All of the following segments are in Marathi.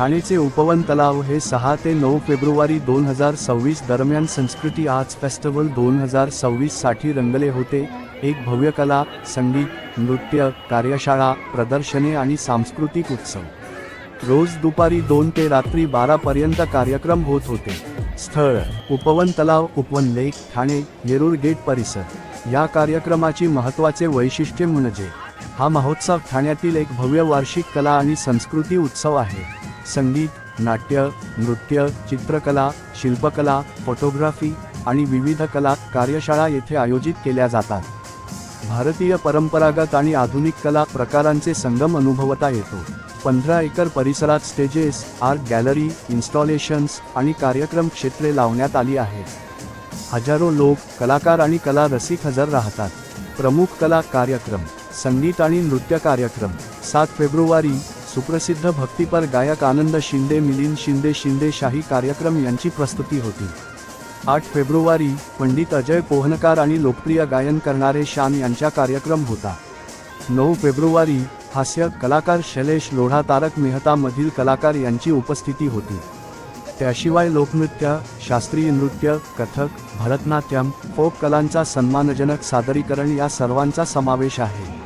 ठाणेचे उपवन तलाव हे सहा ते नऊ फेब्रुवारी दोन हजार सव्वीस दरम्यान संस्कृती आर्ट्स फेस्टिवल दोन हजार सव्वीससाठी रंगले होते. एक भव्य कला संगीत नृत्य कार्यशाळा प्रदर्शने आणि सांस्कृतिक उत्सव. रोज दुपारी दोन ते रात्री बारापर्यंत कार्यक्रम होत होते. स्थळ उपवन तलाव उपवन लेक ठाणे येरूर गेट परिसर. या कार्यक्रमाची महत्त्वाचे वैशिष्ट्य म्हणजे हा महोत्सव ठाण्यातील एक भव्य वार्षिक कला आणि संस्कृती उत्सव आहे. संगीत नाट्य नृत्य चित्रकला शिल्पकला फोटोग्राफी आणि विविध कला कार्यशाळा येथे आयोजित केल्या जातात. भारतीय परंपरागत आणि आधुनिक कला प्रकारांचे संगम अनुभवता येतो. पंधरा एकर परिसरात स्टेजेस आर्ट गॅलरी इन्स्टॉलेशन्स आणि कार्यक्रम क्षेत्रे लावण्यात आली आहेत. हजारो लोक कलाकार आणि कला रसिक हजर राहतात. प्रमुख कला कार्यक्रम संगीत आणि नृत्य कार्यक्रम सात फेब्रुवारी सुप्रसिद्ध भक्तिपर गायक आनंद शिंदे मिलिंद शिंदे शिंदे शाही कार्यक्रम यांची प्रस्तुती होती. आठ फेब्रुवारी पंडित अजय पोहनकार आणि लोकप्रिय गायन करणारे शान यांचा कार्यक्रम होता. नऊ फेब्रुवारी हास्य कलाकार शैलेश लोढा तारक मेहतामधील कलाकार यांची उपस्थिती होती. त्याशिवाय लोकनृत्य शास्त्रीय नृत्य कथक भरतनाट्यम फोक कलांचा सन्मानजनक सादरीकरण या सर्वांचा समावेश आहे.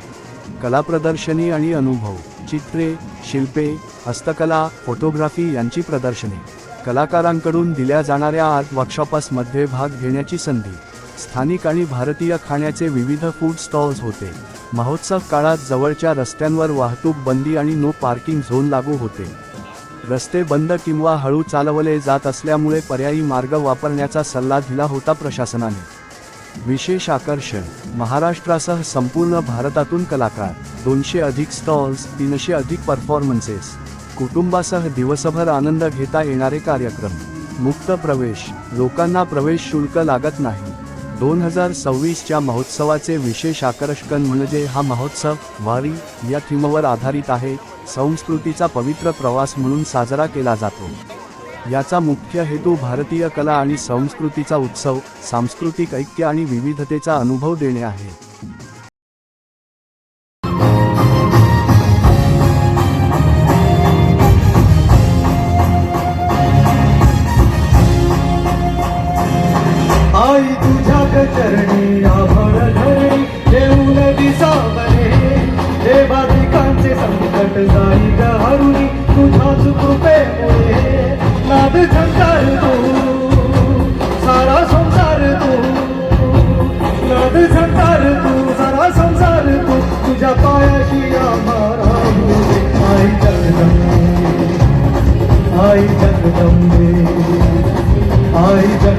कला प्रदर्शनी आणि अनुभव. चित्रे शिल्पे हस्तकला फोटोग्राफी यांची प्रदर्शने. कलाकारांकडून दिल्या जाणाऱ्या आर्ट वर्कशॉपासमध्ये भाग घेण्याची संधी. स्थानिक आणि भारतीय खाण्याचे विविध फूड स्टॉल्स होते. महोत्सव काळात जवळच्या रस्त्यांवर वाहतूक बंदी आणि नो पार्किंग झोन लागू होते. रस्ते बंद किंवा हळू चालवले जात असल्यामुळे पर्यायी मार्ग वापरण्याचा सल्ला दिला होता प्रशासनाने. विशेष आकर्षण. महाराष्ट्रासह संपूर्ण भारतातून कलाकार दोनशे अधिक स्टॉल्स तीनशे अधिक परफॉर्मन्सेस कुटुंबासह दिवसभर आनंद घेता येणारे कार्यक्रम. मुक्त प्रवेश. लोकांना प्रवेश शुल्क लागत नाही. दोन हजार सव्वीसच्या महोत्सवाचे विशेष आकर्षण म्हणजे हा महोत्सव वारी या थीमवर आधारित आहे. संस्कृतीचा पवित्र प्रवास म्हणून साजरा केला जातो. याचा मुख्य हेतू भारतीय कला आणि संस्कृतीचा उत्सव सांस्कृतिक ऐक्य आणि विविधतेचा अनुभव देणे आहे.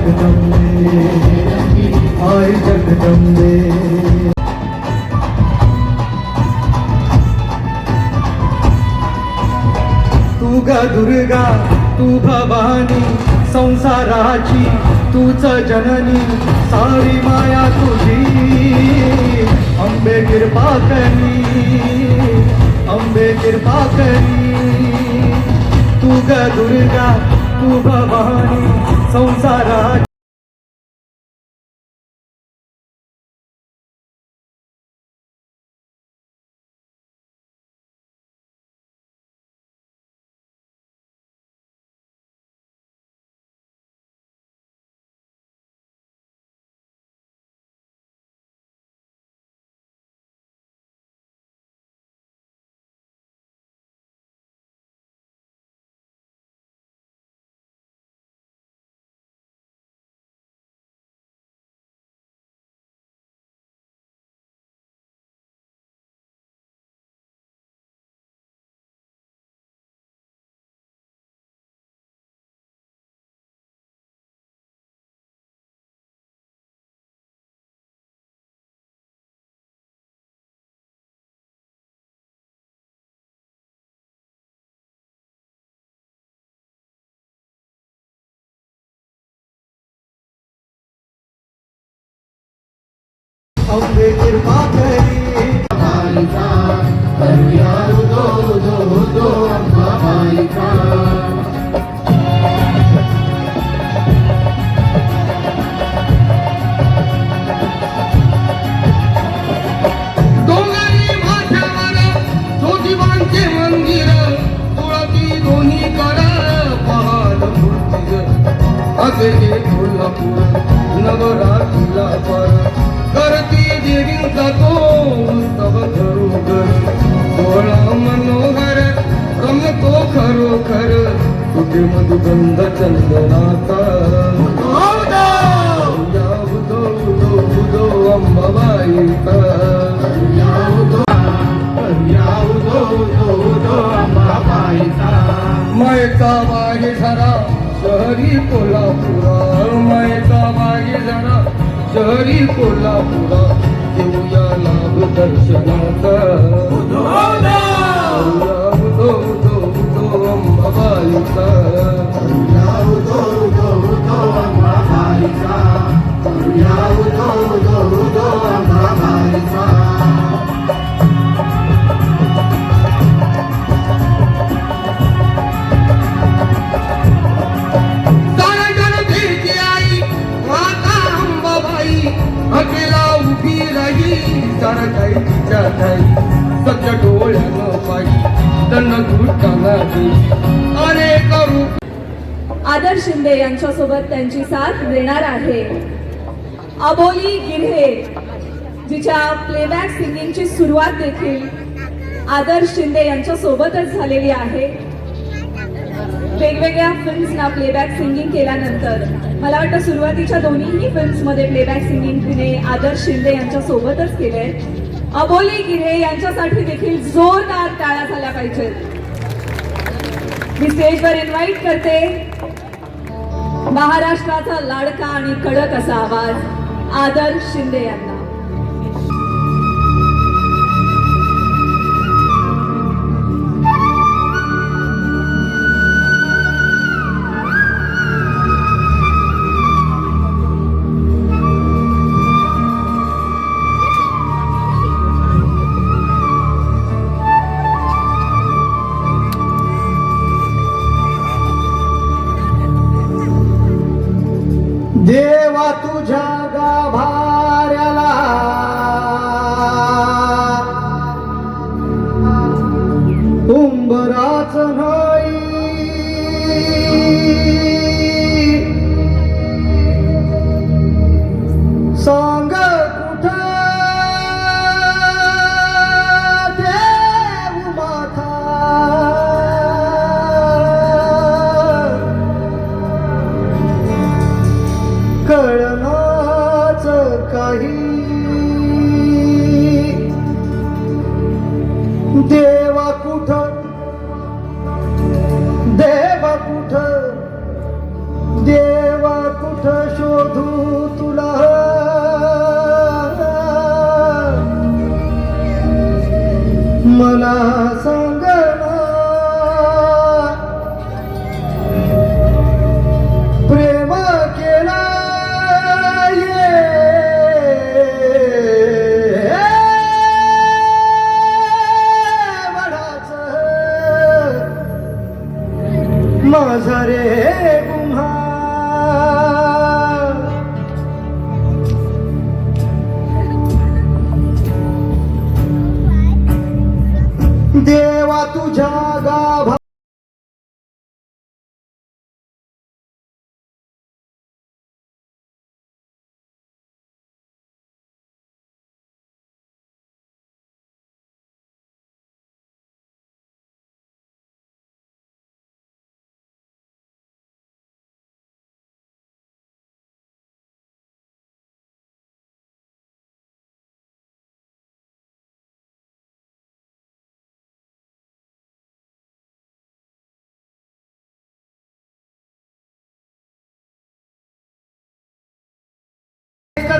जगदम्बे जगदंबे जगदम्बे तू ग दुर्गा तू भवानी संसाराची तूच जननी सारी माया तुझी. अंबे कृपा करी अंबे कृपा करी. तू ग दुर्गा तू भवानी संसारा अमृत पाथरी मालिका करुणा दो दो दो अम्मा मालिका Thank you. मधुगंध चंदनाचा या उदो उदो उदो अंबाबाईचा मायचा मागे झरा शहरी कोल्हापुरा। मायचा मागे झरा शहरी कोल्हापुरा। घेऊया लाभ दर्शनाचा। उदो उदो उदो अंबाबाईचा। तिच्या काही डोळ्यानं पाही त्यांना घुटकाला अरे करू। आदर शिंदे यांच्यासोबत त्यांची साथ देणार आहे. अबोली गिऱ्हे जिच्या प्लेबॅक सिंगिंगची सुरुवात देखील आदर शिंदे यांच्या सोबतच झालेली आहे. वेगवेगळ्या फिल्म्सना प्लेबॅक सिंगिंग केल्यानंतर मला वाटतं सुरुवातीच्या दोन्हीही फिल्म्समध्ये प्लेबॅक सिंगिंग तिने आदर शिंदे यांच्या सोबतच केले अबोली गिरे यांच्यासाठी देखील जोरदार टाळ्या झाल्या पाहिजेत. मी स्टेजवर इन्व्हाइट करते. महाराष्ट्राचा लाडका आणि कडक असा आवाज आदर शिंदे यांना. देवा तुझ्या गाभाऱ्याला. उंबराच नाही सांग माझा रे गुम्हा देवा तुझ्या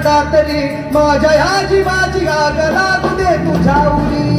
दातरी माझ्या ह्या जीवाची आग लागू दे तुझ्या उरी.